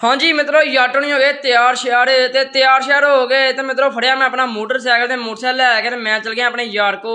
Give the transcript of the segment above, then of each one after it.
ਹਾਂਜੀ ਮਿੱਤਰੋ, ਯਾਟ ਨਹੀਂ ਹੋ ਗਏ, ਤਿਆਰ ਸ਼ਿਆਰ ਤੇ ਤਿਆਰ ਸ਼ਿਆਰ ਹੋ ਗਏ। ਤੇ ਮਿੱਤਰੋ, ਫੜਿਆ ਮੈਂ ਆਪਣਾ ਮੋਟਰਸਾਈਕਲ ਤੇ, ਮੋਟਰਸਾਈਕਲ ਲੈ ਕੇ ਤੇ ਮੈਂ ਚਲ ਗਿਆ ਆਪਣੇ ਯਾਰ ਕੋ।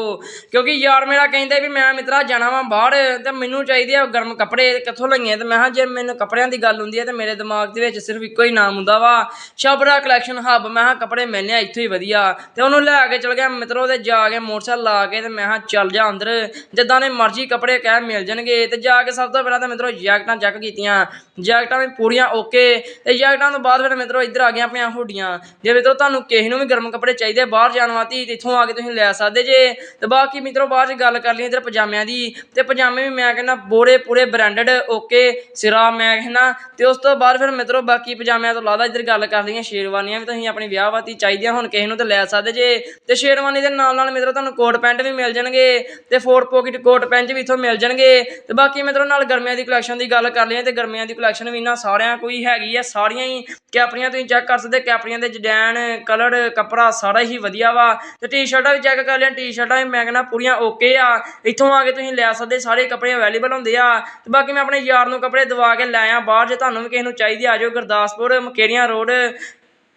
ਕਿਉਂਕਿ ਯਾਰ ਮੇਰਾ ਕਹਿੰਦਾ ਵੀ ਮੈਂ ਮਿੱਤਰਾ ਜਾਣਾ ਵਾਂ ਬਾਹਰ, ਤੇ ਮੈਨੂੰ ਚਾਹੀਦੇ ਆ ਗਰਮ ਕੱਪੜੇ ਕਿੱਥੋਂ ਲਈਏ? ਤੇ ਮੈਂ ਹਾਂ ਜੇ ਮੈਨੂੰ ਕੱਪੜਿਆਂ ਦੀ ਗੱਲ ਹੁੰਦੀ ਹੈ ਤੇ ਮੇਰੇ ਦਿਮਾਗ ਦੇ ਵਿੱਚ ਸਿਰਫ ਇੱਕੋ ਹੀ ਨਾਮ ਹੁੰਦਾ ਵਾ ਸ਼ਬਰਾ ਕਲੈਕਸ਼ਨ ਹੱਬ ਮੈਂ ਹਾਂ ਕੱਪੜੇ ਮਿਲਨੇ ਇੱਥੋਂ ਹੀ ਵਧੀਆ। ਤੇ ਉਹਨੂੰ ਲੈ ਕੇ ਚਲ ਗਿਆ ਮਿੱਤਰੋ, ਤੇ ਜਾ ਕੇ ਮੋਟਰਸਾਈਕਲ ਲਾ ਕੇ ਤੇ ਮੈਂ ਹਾਂ ਚੱਲ ਜਾ ਅੰਦਰ। ਜਿੱਦਾਂ ਦੇ ਮਰਜ਼ੀ ਕੱਪੜੇ ਕਹਿ ਮਿਲ ਜਾਣਗੇ। ਤੇ ਜਾ ਕੇ ਸਭ ਤੋਂ ਪਹਿਲਾਂ ਤਾਂ ਮਿੱਤਰੋ, ਜੈਕਟਾਂ ਚੈੱਕ ਕੀਤੀਆਂ। ਜੈਕਟਾਂ ਵੀ ਪੂਰੀਆਂ ਓਕੇ ਤੇ ਜੈਕਟਾਂ ਤੋਂ ਬਾਅਦ ਫਿਰ ਮਿੱਤਰੋ ਇੱਧਰ ਆ ਗਈਆਂ ਆਪਣੀਆਂ ਹੁੱਡੀਆਂ। ਜੇ ਮਿੱਤਰੋ ਤੁਹਾਨੂੰ ਕਿਸੇ ਨੂੰ ਵੀ ਗਰਮ ਕੱਪੜੇ ਚਾਹੀਦੇ ਆ ਬਾਹਰ ਜਾਣ ਵਾਸਤੇ ਤੇ ਇੱਥੋਂ ਆ ਕੇ ਤੁਸੀਂ ਲੈ ਸਕਦੇ ਜੇ। ਤੇ ਬਾਕੀ ਮਿੱਤਰੋ ਬਾਅਦ ਚ ਗੱਲ ਕਰ ਲਈ ਇੱਧਰ ਪਜਾਮਿਆਂ ਦੀ। ਤੇ ਪਜਾਮੇ ਵੀ ਮੈਂ ਕਹਿੰਦਾ ਬੋਰੇ ਪੂਰੇ ਬ੍ਰਾਂਡਡ ਓਕੇ ਸਿਰਾ ਮੈਂ ਕਹਿੰਦਾ। ਤੇ ਉਸ ਤੋਂ ਬਾਅਦ ਫਿਰ ਮਿੱਤਰੋ ਬਾਕੀ ਪਜਾਮਿਆਂ ਤੋਂ ਇਲਾਵਾ ਇੱਧਰ ਗੱਲ ਕਰ ਲਈਆਂ ਸ਼ੇਰਵਾਨੀਆਂ ਵੀ ਤੁਸੀਂ ਆਪਣੀ ਵਿਆਹ ਵਾਤੀ ਚਾਹੀਦੀਆਂ, ਹੁਣ ਕਿਸੇ ਨੂੰ ਤੇ ਲੈ ਸਕਦੇ ਜੇ। ਤੇ ਸ਼ੇਰਵਾਨੀ ਦੇ ਨਾਲ ਨਾਲ ਮਿੱਤਰੋ ਤੁਹਾਨੂੰ ਕੋਟ ਪੈਂਟ ਵੀ ਮਿਲ ਜਾਣਗੇ ਤੇ ਫੋਰ ਪੋਕਟ ਕੋਟ ਪੈਂਟ ਵੀ ਇੱਥੋਂ ਮਿਲ ਜਾਣਗੇ। ਤੇ ਬਾਕੀ ਮਿੱਤਰੋ ਨਾਲ ਗਰਮੀਆਂ ਦੀ ਕਲੈਕਸ਼ਨ ਦੀ ਗੱਲ ਕਰ ਲਈਏ ਤੇ ਗਰਮੀਆਂ ਦੀ ਕਲੈਕਸ਼ਨ ਵੀ ਇਹਨਾਂ ਸਾਰਿਆਂ ਕੋਈ ਹੈਗੀ ਆ ਸਾਰੀਆਂ ਹੀ ਕੈਪਰੀਆਂ ਤੁਸੀਂ ਚੈੱਕ ਕਰ ਸਕਦੇ, ਕੈਪਰੀਆਂ ਦੇ ਡਿਜ਼ਾਈਨ ਕਲਰ ਕੱਪੜਾ ਸਾਰਾ ਹੀ ਵਧੀਆ ਵਾ। ਤੇ ਟੀ-ਸ਼ਰਟਾਂ ਵੀ ਚੈੱਕ ਕਰ ਲਿਆ ਟੀ-ਸ਼ਰਟਾਂ ਵੀ ਮੈਂ ਕਹਿੰਦਾ ਪੂਰੀਆਂ ਓਕੇ ਆ। ਇੱਥੋਂ ਆ ਕੇ ਤੁਸੀਂ ਲੈ ਸਕਦੇ, ਸਾਰੇ ਕੱਪੜੇ ਅਵੇਲੇਬਲ ਹੁੰਦੇ ਆ। ਤੇ ਬਾਕੀ ਮੈਂ ਆਪਣੇ ਯਾਰ ਨੂੰ ਕੱਪੜੇ ਦਵਾ ਕੇ ਲੈ ਆ ਬਾਹਰ ਜੇ ਤੁਹਾਨੂੰ ਵੀ ਕਿਸੇ ਨੂੰ ਚਾਹੀਦੀ ਆ ਜਾਓ, Gurdaspur, Mukerian road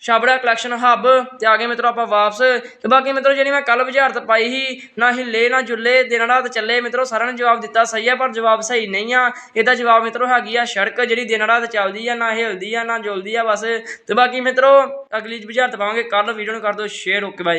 Chhabra collection hub ਤੇ ਆ ਗਏ ਮਿੱਤਰੋ ਆਪਾਂ ਵਾਪਸ ਤੇ ਬਾਕੀ ਮਿੱਤਰੋ ਜਿਹੜੀ ਮੈਂ ਕੱਲ ਬੁਝਾਰਤ ਪਾਈ ਸੀ, ਨਾ ਹਿੱਲੇ, ਨਾ ਜੁੱਲੇ, ਦਿਨ ਰਾਤ ਚੱਲੇ, ਮਿੱਤਰੋ ਸਾਰਿਆਂ ਨੇ ਜਵਾਬ ਦਿੱਤਾ ਸਹੀ ਆ, ਪਰ ਜਵਾਬ ਸਹੀ ਨਹੀਂ ਆ। ਇਹਦਾ ਜਵਾਬ ਮਿੱਤਰੋ ਹੈਗੀ ਆ ਸੜਕ ਜਿਹੜੀ ਦਿਨ ਰਾਤ ਚੱਲਦੀ ਆ, ਨਾ ਹਿਲਦੀ ਆ, ਨਾ ਜੁਲਦੀ ਆ ਬਸ। ਤੇ ਬਾਕੀ ਮਿੱਤਰੋ ਅਗਲੀ ਬੁਝਾਰਤ ਪਾਵਾਂਗੇ ਕੱਲ ਵੀਡੀਓ ਨੂੰ ਕਰ ਦਿਓ ਸ਼ੇਅਰ ਓਕੇ ਬਾਈ